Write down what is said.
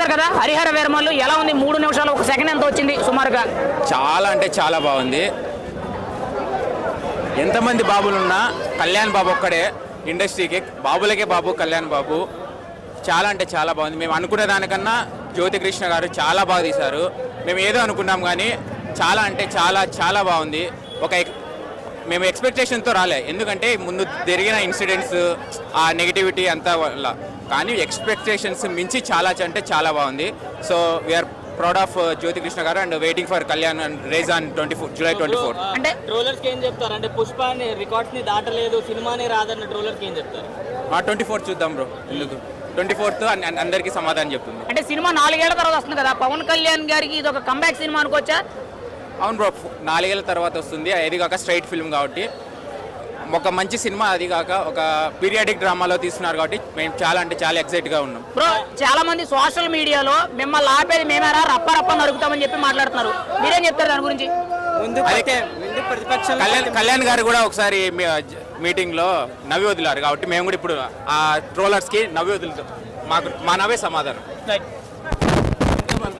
చూసారు కదా? హరిహర వీరమల్లు ఎలా ఉంది? మూడు నిమిషాలు ఒక సెకండ్ ఎంత వచ్చింది? సుమారుగా. చాలా అంటే చాలా బాగుంది. ఎంతమంది బాబులున్నా కళ్యాణ్ బాబు ఒక్కడే ఇండస్ట్రీకి. బాబులకే బాబు కళ్యాణ్ బాబు. చాలా అంటే చాలా బాగుంది. మేము అనుకునే దానికన్నా జ్యోతికృష్ణ గారు చాలా బాగా తీశారు. మేము ఏదో అనుకున్నాం కానీ చాలా అంటే చాలా చాలా బాగుంది. ఒక మేము ఎక్స్పెక్టేషన్తో రాలే. ఎందుకంటే ముందు జరిగిన ఇన్సిడెంట్స్ ఆ నెగిటివిటీ అంతా వల్ల. కానీ ఎక్స్పెక్టేషన్స్ మించి చాలా అంటే చాలా బాగుంది. So we are proud of Jyothi Krishna గారు and waiting for Kalyan and rage on twenty four July twenty four అంటే ట్రోలర్స్ ఏం చెప్తారు? అంటే పుష్పాని రికార్డ్స్ని దాటలేదు సినిమాని రాదన్న ట్రోలర్స్ ఏం చెప్తారు? మా ట్వంటీ ఫోర్త్ చూద్దాం బ్రో ఎందుకు? ట్వంటీ ఫోర్త్ అందరికీ సమాధానం చెప్తుంది. అంటే సినిమా నాలుగేళ్ళ తర్వాత వస్తుంది కదా పవన్ కళ్యాణ్ గారికి ఇది ఒక కంబ్యాక్ సినిమా అనుకోవచ్చా? అవును బ్రో నాలుగేళ్ళ తర్వాత వస్తుంది అది కాక స్ట్రైట్ ఫిల్మ్ కాబట్టి. ఒక మంచి సినిమా అది కాక ఒక పీరియాడిక్ డ్రామాలో తీస్తున్నారు కాబట్టి మేము చాలా అంటే చాలా ఎక్సైట్గా ఉన్నాం. బ్రో చాలా మంది సోషల్ మీడియాలో మిమ్మల్ని ఆపేది మేమేరా రప్ప రప్ప నరుకుతామని చెప్పి మాట్లాడుతున్నారు. మీరేం చెప్తారు దాని గురించి? ముందు అదే ముందు ప్రతిపక్షం కళ్యాణ్ కళ్యాణ్ గారు కూడా ఒకసారి మీటింగ్లో నవ్వి వదిలారు కాబట్టి మేము కూడా ఇప్పుడు ఆ ట్రోలర్స్కి నవ్వి వదులుతాం. మాకు మా నవ్వే సమాధానం.